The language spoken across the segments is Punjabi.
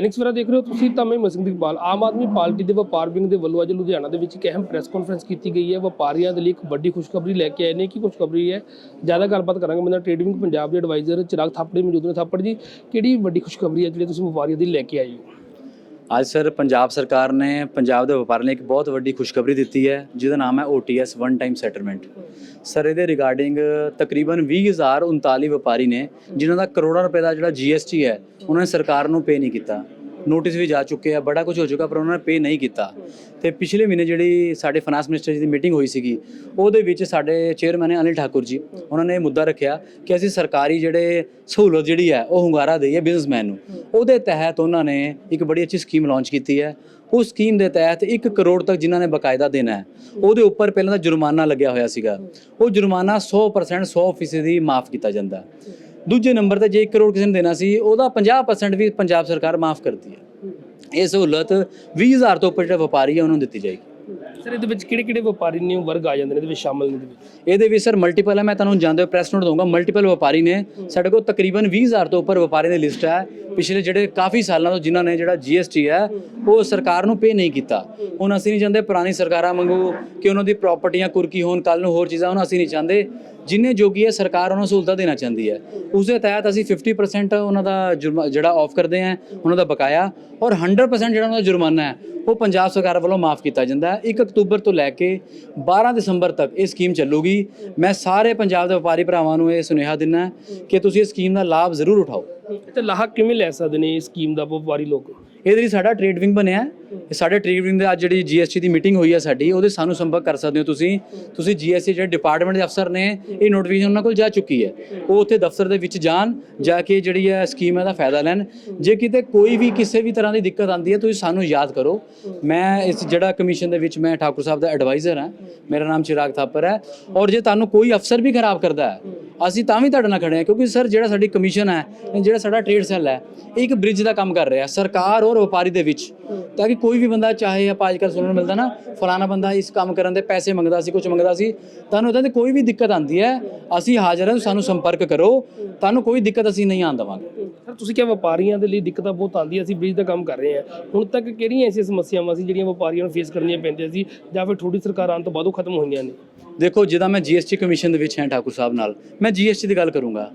ਦੈਨਿਕ ਸਵੇਰਾ ਦੇਖ ਰਹੇ ਹੋ ਤੁਸੀਂ ਤਾਂ ਮੈਂ ਮਸਿੰਘ ਇਕਬਾਲ ਆਮ ਆਦਮੀ ਪਾਰਟੀ ਦੇ ਵਪਾਰ ਵਿੰਗ ਦੇ ਵੱਲੋਂ ਅੱਜ ਲੁਧਿਆਣਾ ਦੇ ਵਿੱਚ ਇੱਕ ਅਹਿਮ ਪ੍ਰੈਸ ਕਾਨਫਰੰਸ ਕੀਤੀ ਗਈ ਹੈ। ਵਪਾਰੀਆਂ ਦੇ ਲਈ ਇੱਕ ਵੱਡੀ ਖੁਸ਼ਖਬਰੀ ਲੈ ਕੇ ਆਏ ਨੇ। ਕੀ ਖੁਸ਼ਖਬਰੀ ਹੈ? ਜ਼ਿਆਦਾ ਗੱਲਬਾਤ ਕਰਾਂਗੇ। ਮੇਰੇ ਨਾਲ ਟ੍ਰੇਡਿੰਗ ਪੰਜਾਬ ਦੇ ਐਡਵਾਈਜ਼ਰ ਚਿਰਾਗ ਥਾਪੜੇ ਮੌਜੂਦ ਨੇ। ਥਾਪੜ ਜੀ, ਕਿਹੜੀ ਵੱਡੀ ਖੁਸ਼ਖਬਰੀ ਹੈ ਜਿਹੜੀ ਤੁਸੀਂ ਵਪਾਰੀਆਂ ਦੀ ਲੈ ਕੇ ਆਏ ਹੋ? ਅੱਜ ਸਰ, ਪੰਜਾਬ ਸਰਕਾਰ ਨੇ ਪੰਜਾਬ ਦੇ ਵਪਾਰੀਆਂ ਲਈ ਇੱਕ ਬਹੁਤ ਵੱਡੀ ਖੁਸ਼ਖਬਰੀ ਦਿੱਤੀ ਹੈ, ਜਿਹਦਾ ਨਾਮ ਹੈ OTS one time settlement sir, ਇਹਦੇ ਰਿਗਾਰਡਿੰਗ ਤਕਰੀਬਨ 20039 ਵਪਾਰੀ ਨੇ, ਜਿਨ੍ਹਾਂ ਦਾ ਕਰੋੜਾਂ ਰੁਪਏ ਦਾ ਜਿਹੜਾ GST ਹੈ, ਉਹਨਾਂ ਨੇ ਸਰਕਾਰ ਨੂੰ ਪੇ ਨਹੀਂ ਕੀਤਾ। ਨੋਟਿਸ ਵੀ ਜਾ ਚੁੱਕੇ ਆ, ਬੜਾ ਕੁਝ ਹੋ ਚੁੱਕਾ, ਪਰ ਉਹਨਾਂ ਨੇ ਪੇ ਨਹੀਂ ਕੀਤਾ। ਤੇ ਪਿਛਲੇ ਮਹੀਨੇ ਜਿਹੜੀ ਸਾਡੇ ਫਾਈਨਾਂਸ ਮਿਨਿਸਟਰ ਜੀ ਦੀ ਮੀਟਿੰਗ ਹੋਈ ਸੀਗੀ, ਉਹਦੇ ਵਿੱਚ ਸਾਡੇ ਚੇਅਰਮੈਨ ਅਨਿਲ ਠਾਕੁਰ ਜੀ, ਉਹਨਾਂ ਨੇ ਇਹ ਮੁੱਦਾ ਰੱਖਿਆ ਕਿ ਅਸੀਂ ਸਰਕਾਰੀ ਜਿਹੜੇ ਸਹੂਲਤ ਜਿਹੜੀ ਹੈ, ਉਹ ਹੁੰਗਾਰਾ ਦਈਏ ਬਿਜ਼ਨਸਮੈਨ ਨੂੰ। ਉਹਦੇ ਤਹਿਤ ਉਹਨਾਂ ਨੇ ਇੱਕ ਬੜੀ ਅੱਛੀ ਸਕੀਮ ਲਾਂਚ ਕੀਤੀ ਹੈ। ਉਸ ਸਕੀਮ ਦੇ ਤਹਿਤ 1 ਕਰੋੜ ਤੱਕ ਜਿਨ੍ਹਾਂ ਨੇ ਬਕਾਇਦਾ ਦੇਣਾ ਹੈ, ਉਹਦੇ ਉੱਪਰ ਪਹਿਲਾਂ ਤਾਂ ਜੁਰਮਾਨਾ ਲੱਗਿਆ ਹੋਇਆ ਸੀਗਾ। ਉਹ ਜੁਰਮਾਨਾ 100% 100% ਦੀ ਮਾਫ ਕੀਤਾ ਜਾਂਦਾ। ਦੂਜੇ ਨੰਬਰ ਤੇ ਜੇ 1 ਕਰੋੜ ਕਿਸੇ ਨੇ ਦੇਣਾ ਸੀ, ਉਹਦਾ 50% ਵੀ ਪੰਜਾਬ ਸਰਕਾਰ ਮਾਫ ਕਰਦੀ ਹੈ। ਇਹ ਸਹੂਲਤ 20000 ਤੋਂ ਉੱਪਰ ਜਿਹੜਾ ਵਪਾਰੀ ਹੈ, ਉਹਨਾਂ ਨੂੰ ਦਿੱਤੀ ਜਾਏਗੀ। ਸਰ, ਇਹਦੇ ਵਿੱਚ ਕਿਹੜੇ ਕਿਹੜੇ ਵਪਾਰੀ ਨੇ ਵਰਗ ਆ ਜਾਂਦੇ ਨੇ, ਇਹਦੇ ਵਿੱਚ ਸ਼ਾਮਲ ਨੇ ਇਹਦੇ ਵਿੱਚ? ਇਹਦੇ ਵਿੱਚ ਸਰ ਮਲਟੀਪਲ ਹੈ ਮੈਂ ਤੁਹਾਨੂੰ ਜਾਂਦੇ ਹੋ ਪ੍ਰੈਸ ਨੋਟ ਦਊਂਗਾ ਮਲਟੀਪਲ ਵਪਾਰੀ ਨੇ। ਸਾਡੇ ਕੋਲ ਤਕਰੀਬਨ 20000 ਤੋਂ ਉੱਪਰ ਵਪਾਰੀ ਦੀ ਲਿਸਟ ਹੈ। ਪਿਛਲੇ ਜਿਹੜੇ ਕਾਫੀ ਸਾਲਾਂ ਤੋਂ ਜਿਨ੍ਹਾਂ ਨੇ ਜਿਹੜਾ GST ਹੈ, ਉਹ ਸਰਕਾਰ ਨੂੰ ਪੇ ਨਹੀਂ ਕੀਤਾ। ਹੁਣ ਅਸੀਂ ਨਹੀਂ ਚਾਹੁੰਦੇ ਪੁਰਾਣੀ ਸਰਕਾਰਾਂ ਵਾਂਗੂ ਕਿ ਉਹਨਾਂ ਦੀ ਪ੍ਰਾਪਰਟੀਆਂ ਕੁਰਕੀ ਹੋਣ ਕੱਲ ਨੂੰ ਹੋਰ ਚੀਜ਼ਾਂ ਹੁਣ, ਅਸੀਂ ਨਹੀਂ ਚਾਹੁੰਦੇ। ਜਿੰਨੇ ਜੋਗੀ ਹੈ, ਸਰਕਾਰ ਉਹਨਾਂ ਨੂੰ ਸਹੂਲਤਾਂ ਦੇਣਾ ਚਾਹੁੰਦੀ ਹੈ। ਉਸ ਦੇ ਤਹਿਤ ਅਸੀਂ 50% ਉਹਨਾਂ ਦਾ ਜੁਰਮਾ- ਜਿਹੜਾ ਆਫ ਕਰਦੇ ਹਾਂ, ਉਹਨਾਂ ਦਾ ਬਕਾਇਆ। ਔਰ 100% ਜਿਹੜਾ ਉਹਨਾਂ ਦਾ ਜੁਰਮਾਨਾ ਹੈ ਉਹ ਪੰਜਾਬ ਸਰਕਾਰ ਵੱਲੋਂ ਮਾਫ ਕੀਤਾ ਜਾਂਦਾ ਹੈ। 1 ਅਕਤੂਬਰ ਤੋਂ ਲੈ ਕੇ 12 ਦਸੰਬਰ ਤੱਕ ਇਹ ਸਕੀਮ ਚੱਲੂਗੀ। ਮੈਂ ਸਾਰੇ ਪੰਜਾਬ ਦੇ ਵਪਾਰੀ ਭਰਾਵਾਂ ਨੂੰ ਇਹ ਸੁਨੇਹਾ ਦਿੰਦਾ ਕਿ ਤੁਸੀਂ ਇਸ ਸਕੀਮ ਦਾ ਲਾਭ ਜ਼ਰੂਰ ਉਠਾਓ। ਤੇ ਲਾਹਾ ਕਿਵੇਂ ਲੈ ਸਕਦੇ ਨੇ ਇਸ ਸਕੀਮ ਦਾ ਵਪਾਰੀ ਲੋਕ? ਇਹਦੇ ਲਈ ਸਾਡਾ ਟ੍ਰੇਡ ਵਿੰਗ ਬਣਿਆ ਸਾਡੇ ਟ੍ਰੇਡ ਦੇ ਅੱਜ ਜਿਹੜੀ GST ਦੀ ਮੀਟਿੰਗ ਹੋਈ ਹੈ ਸਾਡੀ, ਉਹਦੇ ਸਾਨੂੰ ਸੰਪਰਕ ਕਰ ਸਕਦੇ ਹੋ ਤੁਸੀਂ। ਤੁਸੀਂ GST ਜਿਹੜੇ ਡਿਪਾਰਟਮੈਂਟ ਦੇ ਅਫਸਰ ਨੇ, ਇਹ ਨੋਟੀਫਿਕੇਸ਼ਨ ਉਹਨਾਂ ਕੋਲ ਜਾ ਚੁੱਕੀ ਹੈ। ਉਹ ਉੱਥੇ ਦਫ਼ਤਰ ਦੇ ਵਿੱਚ ਜਾਣ, ਜਾ ਕੇ ਜਿਹੜੀ ਹੈ ਸਕੀਮ ਹੈ ਦਾ ਫਾਇਦਾ ਲੈਣ। ਜੇ ਕਿਤੇ ਕੋਈ ਵੀ ਕਿਸੇ ਵੀ ਤਰ੍ਹਾਂ ਦੀ ਦਿੱਕਤ ਆਉਂਦੀ ਹੈ, ਤੁਸੀਂ ਸਾਨੂੰ ਯਾਦ ਕਰੋ। ਮੈਂ ਇਸ ਜਿਹੜਾ ਕਮਿਸ਼ਨ ਦੇ ਵਿੱਚ ਮੈਂ ਠਾਕੁਰ ਸਾਹਿਬ ਦਾ ਐਡਵਾਈਜ਼ਰ ਹਾਂ। ਮੇਰਾ ਨਾਮ ਚਿਰਾਗ ਥਾਪਰ ਹੈ। ਔਰ ਜੇ ਤੁਹਾਨੂੰ ਕੋਈ ਅਫਸਰ ਵੀ ਖਰਾਬ ਕਰਦਾ ਹੈ, ਅਸੀਂ ਤਾਂ ਵੀ ਤੁਹਾਡੇ ਨਾਲ ਖੜੇ ਹਾਂ, ਕਿਉਂਕਿ ਸਰ ਜਿਹੜਾ ਸਾਡੀ ਕਮਿਸ਼ਨ ਹੈ, ਜਿਹੜਾ ਸਾਡਾ ਟ੍ਰੇਡ ਸੈੱਲ ਹੈ, ਇਹ ਇੱਕ ਬ੍ਰਿਜ ਦਾ ਕੰਮ ਕਰ ਰਿਹਾ ਸਰਕਾਰ ਔਰ ਵਪਾਰੀ ਦੇ ਵਿੱਚ, ਤਾਂ ਕਿ ਕੋਈ ਵੀ ਬੰਦਾ ਚਾਹੇ ਆਪਾਂ ਅੱਜ ਕੱਲ੍ਹ ਸੁਣਨ ਨੂੰ ਮਿਲਦਾ ਨਾ ਫਲਾਣਾ ਬੰਦਾ ਇਸ ਕੰਮ ਕਰਨ ਦੇ ਪੈਸੇ ਮੰਗਦਾ ਸੀ ਕੁਝ ਮੰਗਦਾ ਸੀ ਤੁਹਾਨੂੰ ਉਹਦੇ ਤੇ ਕੋਈ ਵੀ ਦਿੱਕਤ ਆਂਦੀ ਹੈ ਅਸੀਂ ਹਾਜ਼ਰ ਹਾਂ ਸਾਨੂੰ ਸੰਪਰਕ ਕਰੋ ਤੁਹਾਨੂੰ ਕੋਈ ਦਿੱਕਤ ਅਸੀਂ ਨਹੀਂ ਆਉਣ ਦੇਵਾਂਗੇ। ਸਰ ਤੁਸੀਂ ਕਿਹਾ ਵਪਾਰੀਆਂ ਦੇ ਲਈ ਦਿੱਕਤਾਂ ਬਹੁਤ ਆਉਂਦੀਆਂ ਅਸੀਂ ਬ੍ਰਿਜ ਦਾ ਕੰਮ ਕਰ ਰਹੇ ਹਾਂ। ਹੁਣ ਤੱਕ ਕਿਹੜੀਆਂ ਐਸੀਆਂ ਸਮੱਸਿਆਵਾਂ ਸੀ ਜਿਹੜੀਆਂ ਵਪਾਰੀਆਂ ਨੂੰ ਫੇਸ ਕਰਨੀਆਂ ਪੈਂਦੀਆਂ ਸੀ ਜਾਂ ਫਿਰ ਥੋੜੀ ਸਰਕਾਰ ਆਉਣ ਤੋਂ ਬਾਅਦ ਉਹ ਖਤਮ ਹੋਈਆਂ ਨੇ? ਦੇਖੋ ਜਿੱਦਾਂ ਮੈਂ GST ਕਮਿਸ਼ਨ ਦੇ ਵਿੱਚ ਹਾਂ ਠਾਕੁਰ ਸਾਹਿਬ ਨਾਲ ਮੈਂ GST ਦੀ ਗੱਲ ਕਰੂੰਗਾ।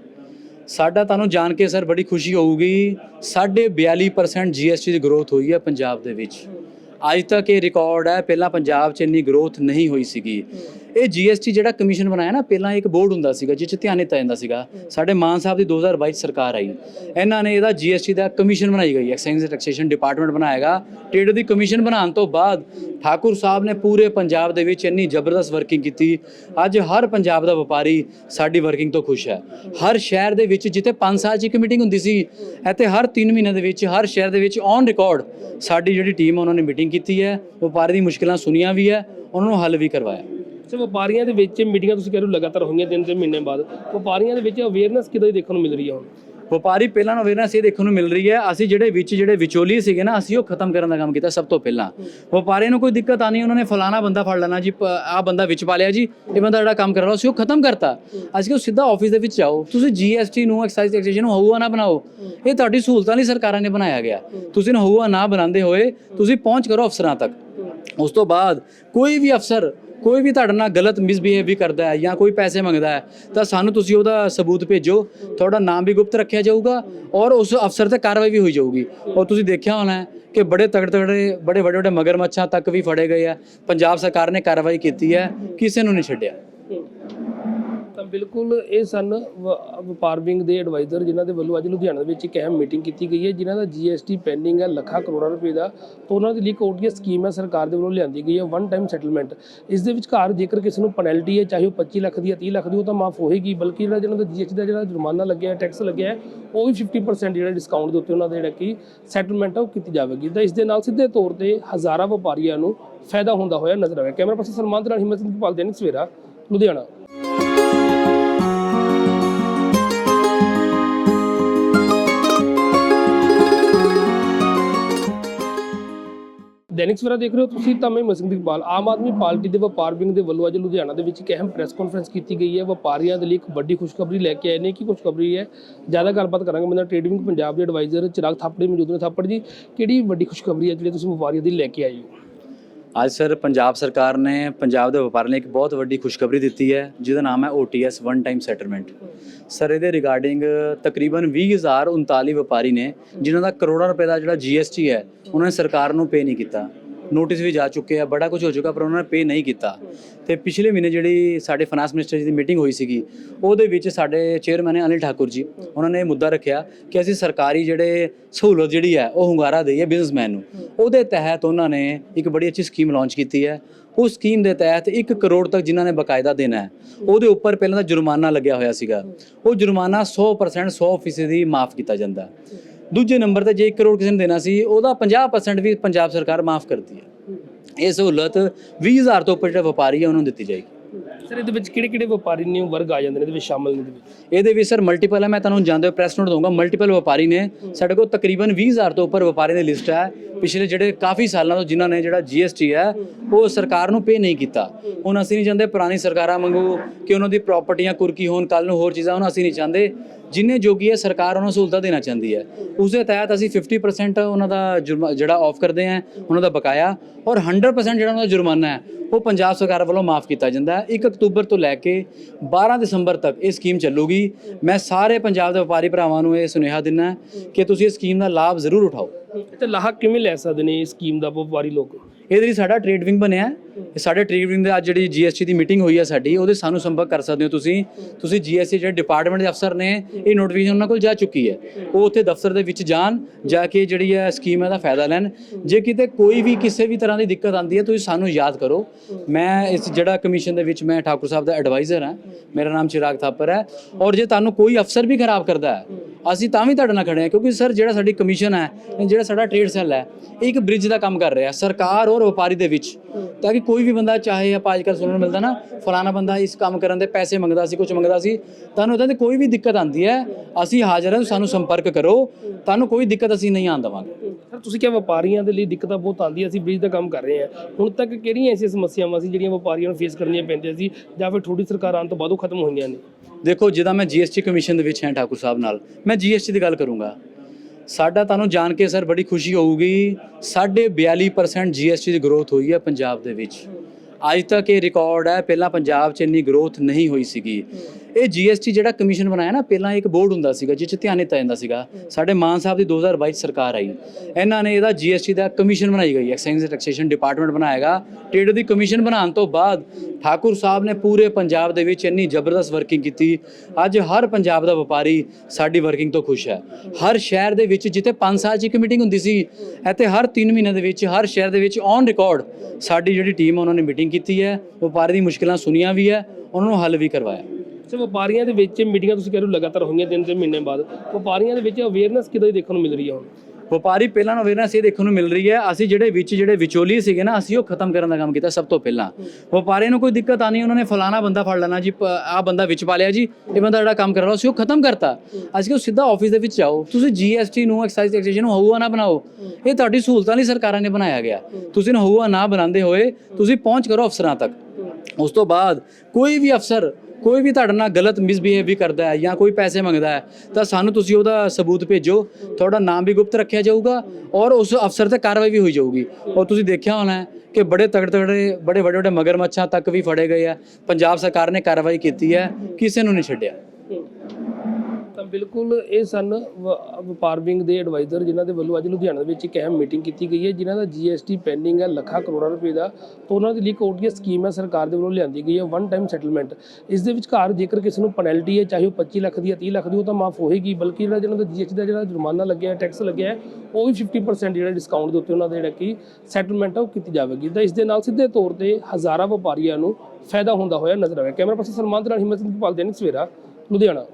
ਸਾਡਾ ਤੁਹਾਨੂੰ ਜਾਣ ਕੇ ਸਰ ਬੜੀ ਖੁਸ਼ੀ ਹੋਊਗੀ। ਸਾਢੇ 42% GST ਦੀ ਗਰੋਥ ਹੋਈ ਹੈ ਪੰਜਾਬ ਦੇ ਵਿੱਚ। ਅੱਜ ਤੱਕ ਇਹ ਰਿਕਾਰਡ ਹੈ ਪਹਿਲਾਂ ਪੰਜਾਬ 'ਚ ਇੰਨੀ ਗਰੋਥ ਨਹੀਂ ਹੋਈ ਸੀਗੀ। ਇਹ GST ਜਿਹੜਾ ਕਮਿਸ਼ਨ ਬਣਾਇਆ ਨਾ ਪਹਿਲਾਂ ਇੱਕ ਬੋਰਡ ਹੁੰਦਾ ਸੀਗਾ ਜਿਸ 'ਚ ਧਿਆਨ ਦਿੱਤਾ ਜਾਂਦਾ ਸੀਗਾ। ਸਾਡੇ ਮਾਨ ਸਾਹਿਬ ਦੀ 2022 'ਚ ਸਰਕਾਰ ਆਈ। ਇਹਨਾਂ ਨੇ ਇਹਦਾ GST ਦਾ ਕਮਿਸ਼ਨ ਬਣਾਈ ਗਈ ਐਕਸਾਈਜ਼ ਟੈਕਸੇਸ਼ਨ ਡਿਪਾਰਟਮੈਂਟ ਬਣਾਏਗਾ। ਟ੍ਰੇਡ ਦੀ ਕਮਿਸ਼ਨ ਬਣਾਉਣ ਤੋਂ ਬਾਅਦ ਠਾਕੁਰ ਸਾਹਿਬ ਨੇ ਪੂਰੇ ਪੰਜਾਬ ਦੇ ਵਿੱਚ ਇੰਨੀ ਜ਼ਬਰਦਸਤ ਵਰਕਿੰਗ ਕੀਤੀ। ਅੱਜ ਹਰ ਪੰਜਾਬ ਦਾ ਵਪਾਰੀ ਸਾਡੀ ਵਰਕਿੰਗ ਤੋਂ ਖੁਸ਼ ਹੈ। ਹਰ ਸ਼ਹਿਰ ਦੇ ਵਿੱਚ ਜਿੱਥੇ 5 ਸਾਲ 'ਚ ਇੱਕ ਮੀਟਿੰਗ ਹੁੰਦੀ ਸੀ ਇੱਥੇ ਹਰ 3 ਮਹੀਨੇ ਦੇ ਵਿੱਚ ਹਰ ਸ਼ਹਿਰ ਦੇ ਵਿੱਚ ਔਨ ਰਿਕਾਰਡ ਸਾਡੀ ਜਿਹੜੀ ਟੀਮ ਉਹਨਾਂ ਨੇ ਮੀਟਿੰਗ ਕੀਤੀ ਹੈ, ਵਪਾਰੀ ਦੀ ਮੁਸ਼ਕਲਾਂ ਸੁਣੀਆਂ ਵੀ ਹੈ, ਉਹਨਾਂ ਨੂੰ ਹੱਲ ਵੀ ਕਰਵਾਇਆ। ਸੋ ਵਪਾਰੀਆਂ ਦੇ ਵਿੱਚ ਮੀਟਿੰਗਾਂ ਤੁਸੀਂ ਕਹਿ ਰਹੇ ਹੋ ਲਗਾਤਾਰ ਹੋਈਆਂ ਦਿਨ ਤੇ ਮਹੀਨੇ ਬਾਅਦ। ਵਪਾਰੀਆਂ ਦੇ ਵਿੱਚ ਅਵੇਅਰਨੈਸ ਕਿਦਾਂ ਦੀ ਦੇਖਣ ਨੂੰ ਮਿਲ ਰਹੀ ਹੈ ਹੁਣ? ਵਪਾਰੀ ਪਹਿਲਾਂ ਅਵੇਅਰਨੈਸ ਇਹ ਦੇਖਣ ਨੂੰ ਮਿਲ ਰਹੀ ਹੈ, ਅਸੀਂ ਜਿਹੜੇ ਵਿੱਚ ਜਿਹੜੇ ਵਿਚੋਲੀ ਸੀਗੇ ਨਾ, ਅਸੀਂ ਉਹ ਖਤਮ ਕਰਨ ਦਾ ਕੰਮ ਕੀਤਾ ਸਭ ਤੋਂ ਪਹਿਲਾਂ। ਵਪਾਰੀਆਂ ਨੂੰ ਕੋਈ ਦਿੱਕਤ ਆਣੀ ਉਹਨਾਂ ਨੇ ਫਲਾਣਾ ਬੰਦਾ ਫੜ ਲੈਣਾ ਜੀ ਆ ਬੰਦਾ ਵਿੱਚ ਪਾ ਲਿਆ ਜੀ, ਇਹ ਬੰਦਾ ਜਿਹੜਾ ਕੰਮ ਕਰ ਰਿਹਾ ਸੀ ਉਹ ਖਤਮ ਕਰਤਾ। ਅੱਜ ਕੱਲ੍ਹ ਸਿੱਧਾ ਆਫਿਸ ਦੇ ਵਿੱਚ ਜਾਓ ਤੁਸੀਂ GST ਨੂੰ ਐਕਸਾਈਜ਼ ਟੈਕਸੇਸ਼ਨ ਨੂੰ ਹਊਆ ਨਾ ਬਣਾਓ। ਇਹ ਤੁਹਾਡੀ ਸਹੂਲਤਾਂ ਲਈ ਸਰਕਾਰਾਂ ਨੇ ਬਣਾਇਆ ਗਿਆ। ਤੁਸੀਂ ਹਊਆ ਨਾ ਬਣਾਉਂਦੇ ਹੋਏ, ਤੁਸੀਂ ਪਹੁੰਚ ਕਰੋ ਅਫਸਰਾਂ ਤੱਕ। ਉਸ ਤੋਂ ਬਾਅਦ ਕੋਈ ਵੀ ਅਫਸਰ ਕੋਈ ਵੀ ਤੁਹਾਡੇ ਨਾਲ ਗਲਤ ਮਿਸਬੀਹੇਵ ਵੀ ਕਰਦਾ ਹੈ ਜਾਂ ਕੋਈ ਪੈਸੇ ਮੰਗਦਾ ਹੈ, ਤਾਂ ਸਾਨੂੰ ਤੁਸੀਂ ਉਹਦਾ ਸਬੂਤ ਭੇਜੋ, ਤੁਹਾਡਾ ਨਾਮ ਵੀ ਗੁਪਤ ਰੱਖਿਆ ਜਾਊਗਾ ਔਰ ਉਸ ਅਫਸਰ ਤੇ ਕਾਰਵਾਈ ਵੀ ਹੋਈ ਜਾਊਗੀ। ਔਰ ਤੁਸੀਂ ਦੇਖਿਆ ਹੋਣਾ ਹੈ ਕਿ ਬੜੇ ਤਗੜੇ ਤਗੜੇ ਬੜੇ ਵੱਡੇ ਵੱਡੇ ਮਗਰਮੱਛਾਂ ਤੱਕ ਵੀ ਫੜੇ ਗਏ ਆ। ਪੰਜਾਬ ਸਰਕਾਰ ਨੇ ਕਾਰਵਾਈ ਕੀਤੀ ਹੈ, ਕਿਸੇ ਨੂੰ ਨਹੀਂ ਛੱਡਿਆ। ਤਾਂ ਬਿਲਕੁਲ ਇਹ ਸਨ ਵ- ਵਪਾਰ ਵਿੰਗ ਦੇ ਐਡਵਾਈਜ਼ਰ ਜਿਨ੍ਹਾਂ ਦੇ ਵੱਲੋਂ ਅੱਜ ਲੁਧਿਆਣਾ ਦੇ ਵਿੱਚ ਇੱਕ ਅਹਿਮ ਮੀਟਿੰਗ ਕੀਤੀ ਗਈ ਹੈ, ਜਿਨ੍ਹਾਂ ਦਾ GST ਪੈਂਡਿੰਗ ਹੈ, ਲੱਖਾਂ ਕਰੋੜਾਂ ਰੁਪਏ ਦਾ, ਤਾਂ ਉਹਨਾਂ ਦੇ ਲਈ ਇੱਕ OTS ਸਕੀਮ ਹੈ, ਸਰਕਾਰ ਦੇ ਵੱਲੋਂ ਲਿਆਂਦੀ ਗਈ ਹੈ ਵਨ ਟਾਈਮ ਸੈਟਲਮੈਂਟ ਇਸ ਦੇ ਵਿਚਕਾਰ ਜੇਕਰ ਕਿਸੇ ਨੂੰ ਪੈਨਲਟੀ ਹੈ, ਚਾਹੇ ਉਹ 25 ਲੱਖ ਦੀ ਹੈ 30 ਲੱਖ ਦੀ ਉਹ ਤਾਂ ਮਾਫ ਹੋਏਗੀ, ਬਲਕਿ ਜਿਹੜਾ ਜਿਹਨਾਂ ਦਾ GST ਦਾ ਜਿਹੜਾ ਜੁਰਮਾਨਾ ਲੱਗਿਆ ਹੈ ਟੈਕਸ ਲੱਗਿਆ ਹੈ, ਉਹ ਵੀ 50% ਜਿਹੜਾ ਡਿਸਕਾਊਂਟ ਦੇ ਉੱਤੇ ਉਹਨਾਂ ਦਾ ਜਿਹੜਾ ਕਿ ਸੈਟਲਮੈਂਟ ਹੈ, ਉਹ ਕੀਤੀ ਜਾਵੇਗੀ। ਤਾਂ ਇਸ ਦੇ ਨਾਲ ਸਿੱਧੇ ਤੌਰ ਤੇ ਹਜ਼ਾਰਾਂ ਵਪਾਰੀਆਂ ਨੂੰ ਫਾਇਦਾ ਹੁੰਦਾ ਹੋਇਆ ਨਜ਼ਰ ਆਇਆ ਕੈਮਰਾ ਪਰਸਨ ਸਲਮਾਨ ਦੇ ਨਾਲ ਹਿੰਮਤ ਸਿੰਘ ਪਾਲ ਦੇਨਿਕ ਸਵੇਰਾ, ਲੁਧਿਆਣਾ। ਦੈਨਿਕ ਸਵੇਰਾ ਦੇਖ ਰਹੇ ਹੋ ਤੁਸੀਂ ਤਾਂ ਮੈਂ ਮਸਿੰਘ ਇਕਬਾਲ। ਆਮ ਆਦਮੀ ਪਾਰਟੀ ਦੇ ਵਪਾਰ ਵਿੰਗ ਦੇ ਵੱਲੋਂ ਅੱਜ ਲੁਧਿਆਣਾ ਦੇ ਵਿੱਚ ਇੱਕ ਅਹਿਮ ਪ੍ਰੈਸ ਕਾਨਫਰੰਸ ਕੀਤੀ ਗਈ ਹੈ। ਵਪਾਰੀਆਂ ਦੇ ਲਈ ਇੱਕ ਵੱਡੀ ਖੁਸ਼ਖਬਰੀ ਲੈ ਕੇ ਆਏ ਨੇ। ਕੀ ਖੁਸ਼ਖਬਰੀ ਹੈ? ਜ਼ਿਆਦਾ ਗੱਲਬਾਤ ਕਰਾਂਗੇ। ਮੇਰੇ ਨਾਲ ਟ੍ਰੇਡਿੰਗ ਪੰਜਾਬ ਦੇ ਐਡਵਾਈਜ਼ਰ ਚਿਰਾਗ ਥਾਪੜੇ ਮੌਜੂਦ ਨੇ। ਥਾਪੜ ਜੀ, ਕਿਹੜੀ ਵੱਡੀ ਖੁਸ਼ਖਬਰੀ ਹੈ ਜਿਹੜੀ ਤੁਸੀਂ ਵਪਾਰੀਆਂ ਦੀ ਲੈ ਕੇ ਆਏ ਹੋ? ਅੱਜ ਸਰ ਪੰਜਾਬ ਸਰਕਾਰ ਨੇ ਪੰਜਾਬ ਦੇ ਵਪਾਰੀਆਂ ਲਈ ਇੱਕ ਬਹੁਤ ਵੱਡੀ ਖੁਸ਼ਖਬਰੀ ਦਿੱਤੀ ਹੈ, ਜਿਹਦਾ ਨਾਮ ਹੈ OTS one time settlement sir, ਇਹਦੇ ਰਿਗਾਰਡਿੰਗ ਤਕਰੀਬਨ 20039 ਵਪਾਰੀ ਨੇ, ਜਿਨ੍ਹਾਂ ਦਾ ਕਰੋੜਾਂ ਰੁਪਏ ਦਾ ਜਿਹੜਾ GST ਹੈ, ਉਹਨਾਂ ਨੇ ਸਰਕਾਰ ਨੂੰ ਪੇ ਨਹੀਂ ਕੀਤਾ। ਨੋਟਿਸ ਵੀ ਜਾ ਚੁੱਕੇ ਆ, ਬੜਾ ਕੁਝ ਹੋ ਚੁੱਕਾ, ਪਰ ਉਹਨਾਂ ਨੇ ਪੇ ਨਹੀਂ ਕੀਤਾ। ਤੇ ਪਿਛਲੇ ਮਹੀਨੇ ਜਿਹੜੀ ਸਾਡੇ ਫਾਈਨਾਂਸ ਮਿਨਿਸਟਰ ਜੀ ਦੀ ਮੀਟਿੰਗ ਹੋਈ ਸੀਗੀ, ਉਹਦੇ ਵਿੱਚ ਸਾਡੇ ਚੇਅਰਮੈਨ ਅਨਿਲ ਠਾਕੁਰ ਜੀ, ਉਹਨਾਂ ਨੇ ਇਹ ਮੁੱਦਾ ਰੱਖਿਆ ਕਿ ਅਸੀਂ ਸਰਕਾਰੀ ਜਿਹੜੇ ਸਹੂਲਤ ਜਿਹੜੀ ਹੈ, ਉਹ ਹੁੰਗਾਰਾ ਦਈਏ ਬਿਜ਼ਨਸਮੈਨ ਨੂੰ। ਉਹਦੇ ਤਹਿਤ ਉਹਨਾਂ ਨੇ ਇੱਕ ਬੜੀ ਅੱਛੀ ਸਕੀਮ ਲਾਂਚ ਕੀਤੀ ਹੈ। ਉਸ ਸਕੀਮ ਦੇ ਤਹਿਤ 1 ਕਰੋੜ ਤੱਕ ਜਿਨ੍ਹਾਂ ਨੇ ਬਕਾਇਦਾ ਦੇਣਾ ਹੈ, ਉਹਦੇ ਉੱਪਰ ਪਹਿਲਾਂ ਤਾਂ ਜੁਰਮਾਨਾ ਲੱਗਿਆ ਹੋਇਆ ਸੀਗਾ। ਉਹ ਜੁਰਮਾਨਾ 100% 100% ਦੀ ਮਾਫ ਕੀਤਾ ਜਾਂਦਾ। ਦੂਜੇ ਨੰਬਰ ਤੇ ਜੇ 1 ਕਰੋੜ ਕਿਸੇ ਨੇ ਦੇਣਾ ਸੀ, ਉਹਦਾ 50% ਵੀ ਪੰਜਾਬ ਸਰਕਾਰ ਮਾਫ ਕਰਦੀ ਹੈ। ਇਹ ਸਹੂਲਤ 20000 ਤੋਂ ਉੱਪਰ ਜਿਹੜਾ ਵਪਾਰੀ ਹੈ, ਉਹਨਾਂ ਨੂੰ ਦਿੱਤੀ ਜਾਏਗੀ। ਸਰ, ਇਹਦੇ ਵਿੱਚ ਕਿਹੜੇ ਕਿਹੜੇ ਵਪਾਰੀ ਨੇ ਉਹ ਵਰਗ ਆ ਜਾਂਦੇ ਨੇ, ਇਹਦੇ ਵਿੱਚ ਸ਼ਾਮਲ ਨੇ ਇਹਦੇ ਵਿੱਚ? ਇਹਦੇ ਵਿੱਚ ਸਰ ਮਲਟੀਪਲ ਹੈ ਮੈਂ ਤੁਹਾਨੂੰ ਜਾਂਦੇ ਹੋ ਪ੍ਰੈਸ ਨੋਟ ਦਊਂਗਾ ਮਲਟੀਪਲ ਵਪਾਰੀ ਨੇ। ਸਾਡੇ ਕੋਲ ਤਕਰੀਬਨ 20000 ਤੋਂ ਉੱਪਰ ਵਪਾਰੀ ਦੀ ਲਿਸਟ ਹੈ। ਪਿਛਲੇ ਜਿਹੜੇ ਕਾਫੀ ਸਾਲਾਂ ਤੋਂ ਜਿਨ੍ਹਾਂ ਨੇ ਜਿਹੜਾ GST ਹੈ, ਉਹ ਸਰਕਾਰ ਨੂੰ ਪੇ ਨਹੀਂ ਕੀਤਾ। ਹੁਣ ਅਸੀਂ ਨਹੀਂ ਚਾਹੁੰਦੇ ਪੁਰਾਣੀ ਸਰਕਾਰਾਂ ਵਾਂਗੂ ਕਿ ਉਹਨਾਂ ਦੀ ਪ੍ਰਾਪਰਟੀਆਂ ਕੁਰਕੀ ਹੋਣ ਕੱਲ ਨੂੰ ਹੋਰ ਚੀਜ਼ਾਂ ਹੁਣ, ਅਸੀਂ ਨਹੀਂ ਚਾਹੁੰਦੇ। ਜਿੰਨੇ ਜੋਗੀ ਹੈ, ਸਰਕਾਰ ਉਹਨਾਂ ਨੂੰ ਸਹੂਲਤਾਂ ਦੇਣਾ ਚਾਹੁੰਦੀ ਹੈ। ਉਸ ਦੇ ਤਹਿਤ ਅਸੀਂ 50% ਉਹਨਾਂ ਦਾ ਜੁਰਮਾ- ਜਿਹੜਾ ਆਫ ਕਰਦੇ ਹਾਂ, ਉਹਨਾਂ ਦਾ ਬਕਾਇਆ। ਔਰ 100% ਜਿਹੜਾ ਉਹਨਾਂ ਦਾ ਜੁਰਮਾਨਾ ਹੈ, ਉਹ ਪੰਜਾਬ ਸਰਕਾਰ ਵੱਲੋਂ ਮਾਫ ਕੀਤਾ ਜਾਂਦਾ ਹੈ। 1 ਅਕਤੂਬਰ ਤੋਂ ਲੈ ਕੇ 12 ਦਸੰਬਰ ਤੱਕ ਇਹ ਸਕੀਮ ਚੱਲੂਗੀ। ਮੈਂ ਸਾਰੇ ਪੰਜਾਬ ਦੇ ਵਪਾਰੀ ਭਰਾਵਾਂ ਨੂੰ ਇਹ ਸੁਨੇਹਾ ਦਿੰਦਾ ਕਿ ਤੁਸੀਂ ਇਸ ਸਕੀਮ ਦਾ ਲਾਭ ਜ਼ਰੂਰ ਉਠਾਓ। ਤੇ ਲਾਹਾ ਕਿਵੇਂ ਲੈ ਸਕਦੇ ਨੇ ਇਸ ਸਕੀਮ ਦਾ ਵਪਾਰੀ ਲੋਕ? ਇਹਦੇ ਲਈ ਸਾਡਾ ਟ੍ਰੇਡ ਵਿੰਗ ਬਣਿਆ ਸਾਡੇ ਟ੍ਰੇਡ ਵਿੰਗ ਦੇ ਅੱਜ ਜਿਹੜੀ GST ਦੀ ਮੀਟਿੰਗ ਹੋਈ ਹੈ ਸਾਡੀ, ਉਹਦੇ ਸਾਨੂੰ ਸੰਪਰਕ ਕਰ ਸਕਦੇ ਹੋ ਤੁਸੀਂ। ਤੁਸੀਂ GST ਜਿਹੜੇ ਡਿਪਾਰਟਮੈਂਟ ਦੇ ਅਫਸਰ ਨੇ, ਇਹ ਨੋਟੀਫਿਕੇਸ਼ਨ ਉਹਨਾਂ ਕੋਲ ਜਾ ਚੁੱਕੀ ਹੈ। ਉਹ ਉੱਥੇ ਦਫ਼ਤਰ ਦੇ ਵਿੱਚ ਜਾਣ, ਜਾ ਕੇ ਜਿਹੜੀ ਹੈ ਸਕੀਮ ਹੈ ਦਾ ਫਾਇਦਾ ਲੈਣ। ਜੇ ਕਿਤੇ ਕੋਈ ਵੀ ਕਿਸੇ ਵੀ ਤਰ੍ਹਾਂ ਦੀ ਦਿੱਕਤ ਆਉਂਦੀ ਹੈ, ਤੁਸੀਂ ਸਾਨੂੰ ਯਾਦ ਕਰੋ। ਮੈਂ ਇਸ ਜਿਹੜਾ ਕਮਿਸ਼ਨ ਦੇ ਵਿੱਚ ਮੈਂ ਠਾਕੁਰ ਸਾਹਿਬ ਦਾ ਐਡਵਾਈਜ਼ਰ ਹਾਂ। ਮੇਰਾ ਨਾਮ ਚਿਰਾਗ ਥਾਪਰ ਹੈ। ਔਰ ਜੇ ਤੁਹਾਨੂੰ ਕੋਈ ਅਫਸਰ ਵੀ ਖਰਾਬ ਕਰਦਾ ਹੈ ਅਸੀਂ ਤਾਂ ਵੀ ਤੁਹਾਡੇ ਨਾਲ ਖੜੇ ਹਾਂ, ਕਿਉਂਕਿ ਸਰ ਜਿਹੜਾ ਸਾਡੀ ਕਮਿਸ਼ਨ ਹੈ, ਜਿਹੜਾ ਸਾਡਾ ਟ੍ਰੇਡ ਸੈੱਲ ਹੈ, ਇਹ ਇੱਕ ਬ੍ਰਿਜ ਦਾ ਕੰਮ ਕਰ ਰਿਹਾ ਸਰਕਾਰ ਔਰ ਵਪਾਰੀ ਦੇ ਵਿੱਚ। ਤਾਂ ਕਿ ਕੋਈ ਵੀ ਬੰਦਾ ਚਾਹੇ ਆਪਾਂ ਅੱਜ ਕੱਲ੍ਹ ਸੁਣਨ ਨੂੰ ਮਿਲਦਾ ਨਾ, ਫਲਾਣਾ ਬੰਦਾ ਇਸ ਕੰਮ ਕਰਨ ਦੇ ਪੈਸੇ ਮੰਗਦਾ ਸੀ ਕੁਝ ਮੰਗਦਾ ਸੀ, ਤੁਹਾਨੂੰ ਉਹਦੇ ਤੇ ਕੋਈ ਵੀ ਦਿੱਕਤ ਆਂਦੀ ਹੈ, ਅਸੀਂ ਹਾਜ਼ਰ ਹਾਂ, ਸਾਨੂੰ ਸੰਪਰਕ ਕਰੋ, ਤੁਹਾਨੂੰ ਕੋਈ ਦਿੱਕਤ ਅਸੀਂ ਨਹੀਂ ਆਉਣ ਦੇਵਾਂਗੇ। ਸਰ, ਤੁਸੀਂ ਕਿਹਾ ਵਪਾਰੀਆਂ ਦੇ ਲਈ ਦਿੱਕਤਾਂ ਬਹੁਤ ਆਉਂਦੀਆਂ, ਅਸੀਂ ਬ੍ਰਿਜ ਦਾ ਕੰਮ ਕਰ ਰਹੇ ਹਾਂ। ਹੁਣ ਤੱਕ ਕਿਹੜੀਆਂ ਐਸੀਆਂ ਸਮੱਸਿਆਵਾਂ ਸੀ ਜਿਹੜੀਆਂ ਵਪਾਰੀਆਂ ਨੂੰ ਫੇਸ ਕਰਨੀਆਂ ਪੈਂਦੀਆਂ ਸੀ, ਜਾਂ ਫਿਰ ਥੋੜੀ ਸਰਕਾਰ ਆਉਣ ਤੋਂ ਬਾਅਦ ਉਹ ਖਤਮ ਹੋਈਆਂ ਨੇ? ਦੇਖੋ, ਜਿੱਦਾਂ ਮੈਂ GST ਕਮਿਸ਼ਨ ਦੇ ਵਿੱਚ ਹਾਂ, ਠਾਕੁਰ ਸਾਹਿਬ ਨਾਲ, ਮੈਂ GST ਦੀ ਗੱਲ ਕਰੂੰਗਾ। ਸਾਡਾ ਤੁਹਾਨੂੰ ਜਾਣ ਕੇ ਸਰ ਬੜੀ ਖੁਸ਼ੀ ਹੋਊਗੀ, ਸਾਢੇ 42% GST ਦੀ ਗਰੋਥ ਹੋਈ ਹੈ ਪੰਜਾਬ ਦੇ ਵਿੱਚ। ਅੱਜ ਤੱਕ ਇਹ ਰਿਕਾਰਡ ਹੈ ਪਹਿਲਾਂ ਪੰਜਾਬ 'ਚ ਇੰਨੀ ਗਰੋਥ ਨਹੀਂ ਹੋਈ ਸੀਗੀ। ਇਹ GST ਜਿਹੜਾ ਕਮਿਸ਼ਨ ਬਣਾਇਆ ਨਾ ਪਹਿਲਾਂ ਇੱਕ ਬੋਰਡ ਹੁੰਦਾ ਸੀਗਾ ਜਿਸ 'ਚ ਧਿਆਨ ਦਿੱਤਾ ਜਾਂਦਾ ਸੀਗਾ। ਸਾਡੇ ਮਾਨ ਸਾਹਿਬ ਦੀ 2022 'ਚ ਸਰਕਾਰ ਆਈ। ਇਹਨਾਂ ਨੇ ਇਹਦਾ GST ਦਾ ਕਮਿਸ਼ਨ ਬਣਾਈ ਗਈ ਐਕਸਾਈਜ਼ ਟੈਕਸੇਸ਼ਨ ਡਿਪਾਰਟਮੈਂਟ ਬਣਾਏਗਾ। ਟ੍ਰੇਡ ਦੀ ਕਮਿਸ਼ਨ ਬਣਾਉਣ ਤੋਂ ਬਾਅਦ ਠਾਕੁਰ ਸਾਹਿਬ ਨੇ ਪੂਰੇ ਪੰਜਾਬ ਦੇ ਵਿੱਚ ਇੰਨੀ ਜ਼ਬਰਦਸਤ ਵਰਕਿੰਗ ਕੀਤੀ। ਅੱਜ ਹਰ ਪੰਜਾਬ ਦਾ ਵਪਾਰੀ ਸਾਡੀ ਵਰਕਿੰਗ ਤੋਂ ਖੁਸ਼ ਹੈ। ਹਰ ਸ਼ਹਿਰ ਦੇ ਵਿੱਚ ਜਿੱਥੇ 5 ਸਾਲ 'ਚ ਇੱਕ ਮੀਟਿੰਗ ਹੁੰਦੀ ਸੀ ਇੱਥੇ ਹਰ 3 ਮਹੀਨੇ ਦੇ ਵਿੱਚ ਹਰ ਸ਼ਹਿਰ ਦੇ ਵਿੱਚ ਔਨ ਰਿਕਾਰਡ ਸਾਡੀ ਜਿਹੜੀ ਟੀਮ ਉਹਨਾਂ ਨੇ ਮੀਟਿੰਗ ਕੀਤੀ ਹੈ, ਵਪਾਰੀ ਦੀ ਮੁਸ਼ਕਲਾਂ ਸੁਣੀਆਂ ਵੀ ਹੈ, ਉਹਨਾਂ ਨੂੰ ਹੱਲ ਵੀ ਕਰਵਾਇਆ। ਸੋ ਵਪਾਰੀਆਂ ਦੇ ਵਿੱਚ ਮੀਟਿੰਗਾਂ ਤੁਸੀਂ ਕਹਿ ਰਹੇ ਹੋ ਲਗਾਤਾਰ ਹੋਈਆਂ ਦਿਨ ਤੇ ਮਹੀਨੇ ਬਾਅਦ। ਵਪਾਰੀਆਂ ਦੇ ਵਿੱਚ ਅਵੇਅਰਨੈਸ ਕਿਦਾਂ ਦੀ ਦੇਖਣ ਨੂੰ ਮਿਲ ਰਹੀ ਹੈ ਹੁਣ? ਵਪਾਰੀ ਪਹਿਲਾਂ ਅਵੇਅਰਨੈਸ ਇਹ ਦੇਖਣ ਨੂੰ ਮਿਲ ਰਹੀ ਹੈ, ਅਸੀਂ ਜਿਹੜੇ ਵਿੱਚ ਜਿਹੜੇ ਵਿਚੋਲੀ ਸੀਗੇ ਨਾ, ਅਸੀਂ ਉਹ ਖਤਮ ਕਰਨ ਦਾ ਕੰਮ ਕੀਤਾ ਸਭ ਤੋਂ ਪਹਿਲਾਂ। ਵਪਾਰੀਆਂ ਨੂੰ ਕੋਈ ਦਿੱਕਤ ਆਣੀ ਉਹਨਾਂ ਨੇ ਫਲਾਣਾ ਬੰਦਾ ਫੜ ਲੈਣਾ ਜੀ ਆ ਬੰਦਾ ਵਿੱਚ ਪਾ ਲਿਆ ਜੀ, ਇਹ ਬੰਦਾ ਜਿਹੜਾ ਕੰਮ ਕਰ ਰਿਹਾ ਸੀ ਉਹ ਖਤਮ ਕਰਤਾ। ਅੱਜ ਕਿ ਸਿੱਧਾ ਆਫਿਸ ਦੇ ਵਿੱਚ ਜਾਓ, ਤੁਸੀਂ GST ਨੂੰ ਐਕਸਾਈਜ਼ ਟੈਕਸੇਸ਼ਨ ਨੂੰ ਹਊਆ ਨਾ ਬਣਾਓ। ਇਹ ਤੁਹਾਡੀ ਸਹੂਲਤਾਂ ਲਈ ਸਰਕਾਰਾਂ ਨੇ ਬਣਾਇਆ ਗਿਆ। ਤੁਸੀਂ ਹਊਆ ਨਾ ਬਣਾਉਂਦੇ ਹੋਏ, ਤੁਸੀਂ ਪਹੁੰਚ ਕਰੋ ਅਫਸਰਾਂ ਤੱਕ। ਉਸ ਤੋਂ ਬਾਅਦ ਕੋਈ ਵੀ ਅਫਸਰ ਕੋਈ ਵੀ ਤੁਹਾਡੇ ਨਾਲ ਗਲਤ ਮਿਸਬੀਹੇਵ ਵੀ ਕਰਦਾ ਹੈ ਜਾਂ ਕੋਈ ਪੈਸੇ ਮੰਗਦਾ ਹੈ, ਤਾਂ ਸਾਨੂੰ ਤੁਸੀਂ ਉਹਦਾ ਸਬੂਤ ਭੇਜੋ, ਤੁਹਾਡਾ ਨਾਮ ਵੀ ਗੁਪਤ ਰੱਖਿਆ ਜਾਊਗਾ ਔਰ ਉਸ ਅਫਸਰ ਤੇ ਕਾਰਵਾਈ ਵੀ ਹੋਈ ਜਾਊਗੀ। ਔਰ ਤੁਸੀਂ ਦੇਖਿਆ ਹੋਣਾ ਹੈ ਕਿ ਬੜੇ ਤਗੜੇ ਤਗੜੇ ਬੜੇ ਵੱਡੇ ਵੱਡੇ ਮਗਰਮੱਛਾਂ ਤੱਕ ਵੀ ਫੜੇ ਗਏ ਆ। ਪੰਜਾਬ ਸਰਕਾਰ ਨੇ ਕਾਰਵਾਈ ਕੀਤੀ ਹੈ, ਕਿਸੇ ਨੂੰ ਨਹੀਂ ਛੱਡਿਆ। ਬਿਲਕੁਲ ਇਹ ਸਨ ਵਪਾਰ ਵਿੰਗ ਦੇ ਐਡਵਾਈਜ਼ਰ ਜਿਨ੍ਹਾਂ ਦੇ ਵੱਲੋਂ ਅੱਜ ਲੁਧਿਆਣਾ ਦੇ ਵਿੱਚ ਇੱਕ ਅਹਿਮ ਮੀਟਿੰਗ ਕੀਤੀ ਗਈ ਹੈ, ਜਿਨ੍ਹਾਂ ਦਾ GST ਪੈਂਡਿੰਗ ਹੈ, ਲੱਖਾਂ ਕਰੋੜਾਂ ਰੁਪਏ ਦਾ, ਤਾਂ ਉਹਨਾਂ ਦੇ ਲਈ ਇੱਕ OTS ਸਕੀਮ ਹੈ, ਸਰਕਾਰ ਦੇ ਵੱਲੋਂ ਲਿਆਂਦੀ ਗਈ ਹੈ ਵਨ ਟਾਈਮ ਸੈਟਲਮੈਂਟ ਇਸ ਦੇ ਵਿਚਕਾਰ ਜੇਕਰ ਕਿਸੇ ਨੂੰ ਪੈਨਲਟੀ ਹੈ, ਚਾਹੇ ਉਹ 25 ਲੱਖ ਦੀ ਹੈ 30 ਲੱਖ ਦੀ ਉਹ ਤਾਂ ਮਾਫ ਹੋਏਗੀ, ਬਲਕਿ ਜਿਹੜਾ ਜਿਹਨਾਂ ਦਾ GST ਦਾ ਜਿਹੜਾ ਜੁਰਮਾਨਾ ਲੱਗਿਆ ਹੈ ਟੈਕਸ ਲੱਗਿਆ ਹੈ, ਉਹ ਵੀ 50% ਜਿਹੜਾ ਡਿਸਕਾਊਂਟ ਦੇ ਉੱਤੇ ਉਹਨਾਂ ਦਾ ਜਿਹੜਾ ਕਿ ਸੈਟਲਮੈਂਟ ਹੈ, ਉਹ ਕੀਤੀ ਜਾਵੇਗੀ। ਤਾਂ ਇਸ ਦੇ ਨਾਲ ਸਿੱਧੇ ਤੌਰ ਤੇ ਹਜ਼ਾਰਾਂ ਵਪਾਰੀਆਂ ਨੂੰ ਫਾਇਦਾ ਹੁੰਦਾ ਹੋਇਆ ਨਜ਼ਰ ਆਇਆ ਕੈਮਰਾ ਪਰਸਨ ਸਲਮਾਨ ਦੇ ਨਾਲ ਹਿੰਮਤ ਸਿੰਘ ਪਾਲ ਦੇਨਿਕ ਸਵੇਰਾ, ਲੁਧਿਆਣਾ।